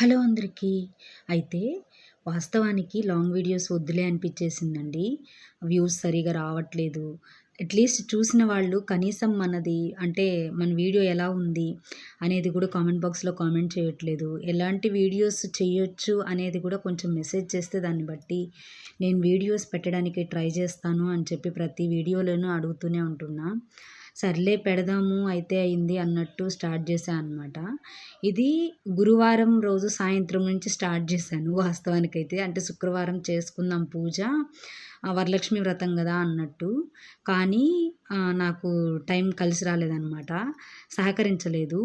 Hello అందరికీ. అయితే వాస్తవానికి లాంగ్ వీడియోస్ వద్దులే అనిపించేసిందండి. వ్యూస్ సరిగా రావట్లేదు. అట్లీస్ట్ చూసిన వాళ్ళు కనీసం మనది అంటే మన వీడియో ఎలా ఉంది అనేది కూడా కామెంట్ బాక్స్లో కామెంట్ చేయట్లేదు. ఎలాంటి వీడియోస్ చేయొచ్చు అనేది కూడా కొంచెం మెసేజ్ చేస్తే దాన్ని బట్టి నేను వీడియోస్ పెట్టడానికి ట్రై చేస్తాను అని చెప్పి ప్రతి వీడియోలోనూ అడుగుతూనే ఉంటున్నా. సర్లే పెడదాము అయితే అయింది అన్నట్టు స్టార్ట్ చేశాను అనమాట ఇది గురువారం రోజు సాయంత్రం నుంచి స్టార్ట్ చేశాను వాస్తవానికైతే. అంటే శుక్రవారం చేసుకుందాం పూజ. వరలక్ష్మి వ్రతం కదా అన్నట్టు. కానీ నాకు టైం కలిసి రాలేదన్నమాట. సహకరించలేదు.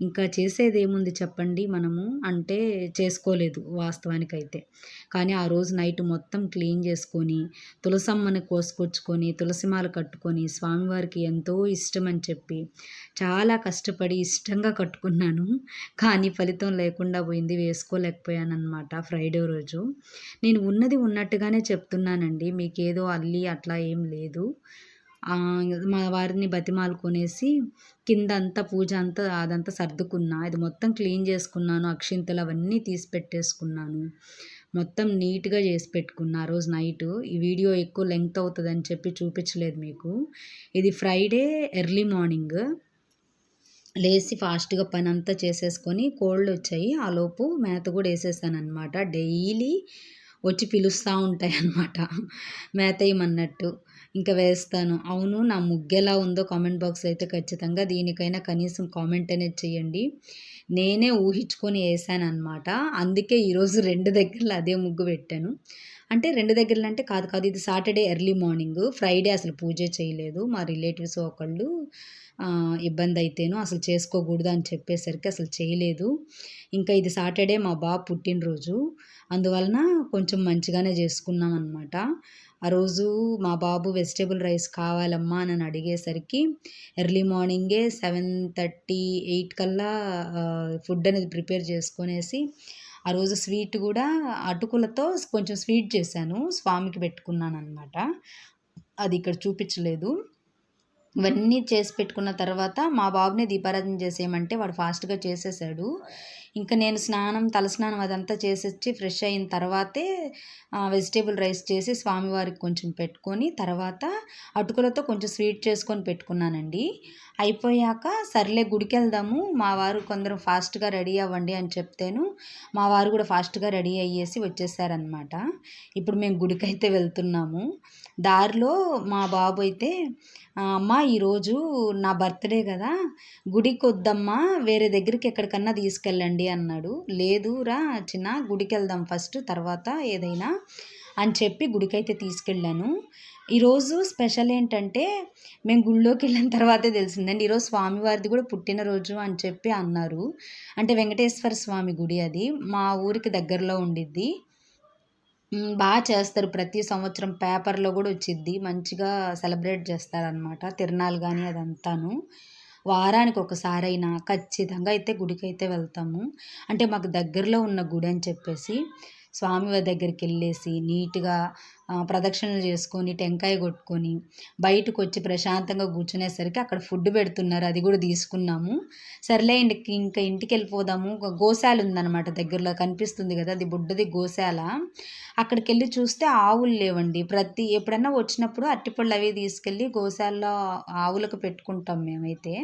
ఇంకా చేసేది ఏముంది చెప్పండి మనము? అంటే చేసుకోలేదు వాస్తవానికైతే. కానీ ఆ రోజు నైట్ మొత్తం క్లీన్ చేసుకొని తులసమ్మని కోసుకొచ్చుకొని తులసిమాల కట్టుకొని స్వామివారికి ఎంతో ఇష్టం అని చెప్పి చాలా కష్టపడి ఇష్టంగా కట్టుకున్నాను. కానీ ఫలితం లేకుండా పోయింది వేసుకోలేకపోయాను అనమాట ఫ్రైడే రోజు. నేను ఉన్నది ఉన్నట్టుగానే చెప్తున్నానండి. మీకు ఏదో అల్లి అట్లా ఏం లేదు. మా వారిని బతిమాలుకొనేసి కింద అంతా పూజ అంతా అదంతా సర్దుకున్నా. అది మొత్తం క్లీన్ చేసుకున్నాను. అక్షింతలు అవన్నీ తీసి పెట్టేసుకున్నాను. మొత్తం నీట్గా చేసి పెట్టుకున్నా ఆ రోజు నైట్. ఈ వీడియో ఎక్కువ లెంగ్త్ అవుతుందని చెప్పి చూపించలేదు మీకు. ఇది ఫ్రైడే ఎర్లీ మార్నింగ్. లేచి ఫాస్ట్గా పని అంతా చేసేసుకొని కోల్డ్ వచ్చాయి. ఆ లోపు మేత కూడా వేసేసాను అనమాట డైలీ వచ్చి పిలుస్తూ ఉంటాయి అన్నమాట మేత వేయమన్నట్టు ఇంకా వేస్తాను. అవును నా ముగ్గు ఎలా ఉందో కామెంట్ బాక్స్ అయితే ఖచ్చితంగా దీనికైనా కనీసం కామెంట్ అనేది చేయండి నేనే ఊహించుకొని వేసాను అనమాట అందుకే ఈరోజు రెండు దగ్గరలో అదే ముగ్గు పెట్టాను. అంటే రెండు దగ్గరలో అంటే కాదు కాదు ఇది సాటర్డే ఎర్లీ మార్నింగ్. ఫ్రైడే అసలు పూజ చేయలేదు. మా రిలేటివ్స్ ఒకళ్ళు ఇబ్బంది అయితేను అసలు చేసుకోకూడదు అని చెప్పేసరికి అసలు చేయలేదు. ఇంకా ఇది సాటర్డే మా బాబు పుట్టినరోజు. అందువలన కొంచెం మంచిగానే చేసుకున్నాం అనమాట ఆ రోజు మా బాబు వెజిటేబుల్ రైస్ కావాలమ్మా అని అడిగేసరికి ఎర్లీ మార్నింగే సెవెన్ థర్టీ ఎయిట్ కల్లా ఫుడ్ అనేది ప్రిపేర్ చేసుకునేసి ఆ రోజు స్వీట్ కూడా అటుకులతో కొంచెం స్వీట్ చేశాను స్వామికి పెట్టుకున్నాను అనమాట అది ఇక్కడ చూపించలేదు. ఇవన్నీ చేసి పెట్టుకున్న తర్వాత మా బాబుని దీపారాధన చేసేయమంటే వాడు ఫాస్ట్గా చేసేసాడు. ఇంకా నేను స్నానం తలస్నానం అదంతా చేసేసి ఫ్రెష్ అయిన తర్వాతే వెజిటేబుల్ రైస్ చేసి స్వామివారికి కొంచెం పెట్టుకొని తర్వాత అటుకులతో కొంచెం స్వీట్ చేసుకొని పెట్టుకున్నానండి. అయిపోయాక సర్లే గుడికి వెళ్దాము మా వారు కొందరు ఫాస్ట్గా రెడీ అవ్వండి అని చెప్తేను మా వారు కూడా ఫాస్ట్గా రెడీ అయ్యేసి వచ్చేసారనమాట ఇప్పుడు మేము గుడికి అయితే వెళ్తున్నాము. దారిలో మా బాబు అయితే అమ్మ ఈరోజు నా బర్త్డే కదా. గుడికి వద్దమ్మా వేరే దగ్గరికి ఎక్కడికన్నా తీసుకెళ్ళండి అన్నాడు. లేదు రా చిన్న గుడికి వెళ్దాం ఫస్ట్ తర్వాత ఏదైనా అని చెప్పి గుడికైతే తీసుకెళ్ళాను. ఈరోజు స్పెషల్ ఏంటంటే మేము గుళ్ళోకి వెళ్ళిన తర్వాతే తెలిసిందండి. ఈరోజు స్వామివారిది కూడా పుట్టినరోజు అని చెప్పి అన్నారు. అంటే వెంకటేశ్వర స్వామి గుడి అది. మా ఊరికి దగ్గరలో ఉండిద్ది. బాగా చేస్తారు. ప్రతి సంవత్సరం పేపర్లో కూడా వచ్చిద్ది. మంచిగా సెలబ్రేట్ చేస్తారనమాట తిరణాలు కానీ అదంతాను. వారానికి ఒకసారైనా ఖచ్చితంగా అయితే గుడికి అయితే వెళ్తాము. అంటే మాకు దగ్గరలో ఉన్న గుడి అని చెప్పేసి స్వామివారి దగ్గరికి వెళ్ళేసి నీట్గా ప్రదక్షిణలు చేసుకొని టెంకాయ కొట్టుకొని బయటకు వచ్చి ప్రశాంతంగా కూర్చునేసరికి అక్కడ ఫుడ్ పెడుతున్నారు. అది కూడా తీసుకున్నాము. సర్లే ఇంటికి ఇంకా ఇంటికి వెళ్ళిపోదాము గోశాల ఉందన్నమాట దగ్గరలో. కనిపిస్తుంది కదా అది బుడ్డది గోశాల. అక్కడికి వెళ్ళి చూస్తే ఆవులు లేవండి. ప్రతి ఎప్పుడన్నా వచ్చినప్పుడు అట్టిపళ్ళు అవి తీసుకెళ్ళి గోశాలలో ఆవులకు పెట్టుకుంటాం మేమైతే.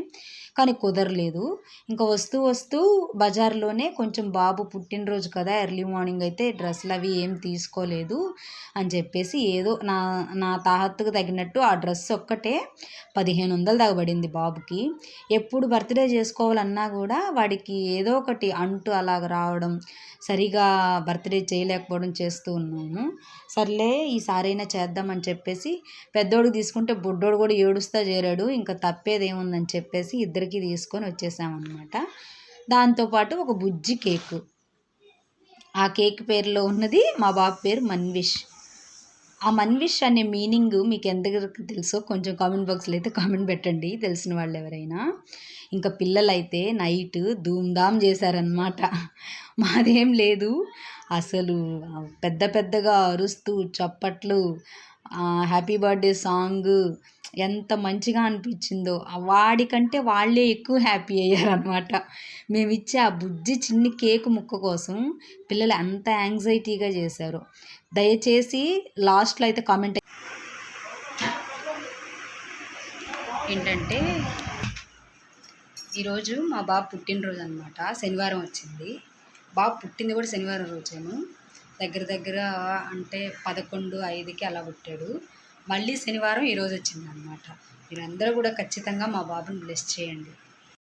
కానీ కుదరలేదు. ఇంకా వస్తూ వస్తూ బజార్లోనే కొంచెం బాబు పుట్టినరోజు కదా ఎర్లీ మార్నింగ్ అయితే డ్రెస్సులు అవి ఏం తీసుకోలేదు అని చెప్పేసి ఏదో నా నా తాహత్తుకు తగినట్టు ఆ డ్రెస్ ఒక్కటే పదిహేను వందలు తగబడింది బాబుకి. ఎప్పుడు బర్త్డే చేసుకోవాలన్నా కూడా వాడికి ఏదో ఒకటి అంటు అలాగ రావడం సరిగా బర్త్డే చేయలేకపోవడం చేస్తూ ఉన్నాము సర్లే ఈసారైనా చేద్దామని చెప్పేసి పెద్దోడికి తీసుకుంటే బుడ్డోడు కూడా ఏడుస్తా చేరాడు. ఇంకా తప్పేదేముందని చెప్పేసి ఇద్దరికి తీసుకొని వచ్చేసామన్నమాట. దాంతోపాటు ఒక బుజ్జి కేకు. ఆ కేక్ పేరులో ఉన్నది మా బాబు పేరు మన్విష్. ఆ మన్విష్ అనే మీనింగ్ మీకు ఎంతవరకు తెలుసో కొంచెం కామెంట్ బాక్స్లో అయితే కామెంట్ పెట్టండి. తెలిసిన వాళ్ళు ఎవరైనా. ఇంకా పిల్లలైతే నైట్ ధూమ్ధామ్ చేశారనమాట మాదేం లేదు. అసలు పెద్ద పెద్దగా అరుస్తూ చప్పట్లు హ్యాపీ బర్త్డే సాంగ్ ఎంత మంచిగా అనిపించిందో. వాడికంటే వాళ్ళే ఎక్కువ హ్యాపీ అయ్యారనమాట మేము ఇచ్చే ఆ బుజ్జి చిన్ని కేక్ ముక్క కోసం పిల్లలు అంత యాంగ్జైటీగా చేశారు. దయచేసి లాస్ట్లో అయితే కామెంట్ ఏంటంటే ఈరోజు మా బాబు పుట్టినరోజు అనమాట శనివారం వచ్చింది. బాబు పుట్టింది కూడా శనివారం రోజేను దగ్గర దగ్గర అంటే పదకొండు ఐదుకి అలా పుట్టాడు. మళ్ళీ శనివారం ఈరోజు వచ్చింది అనమాట మీరందరూ కూడా ఖచ్చితంగా మా బాబుని బ్లెస్ చేయండి.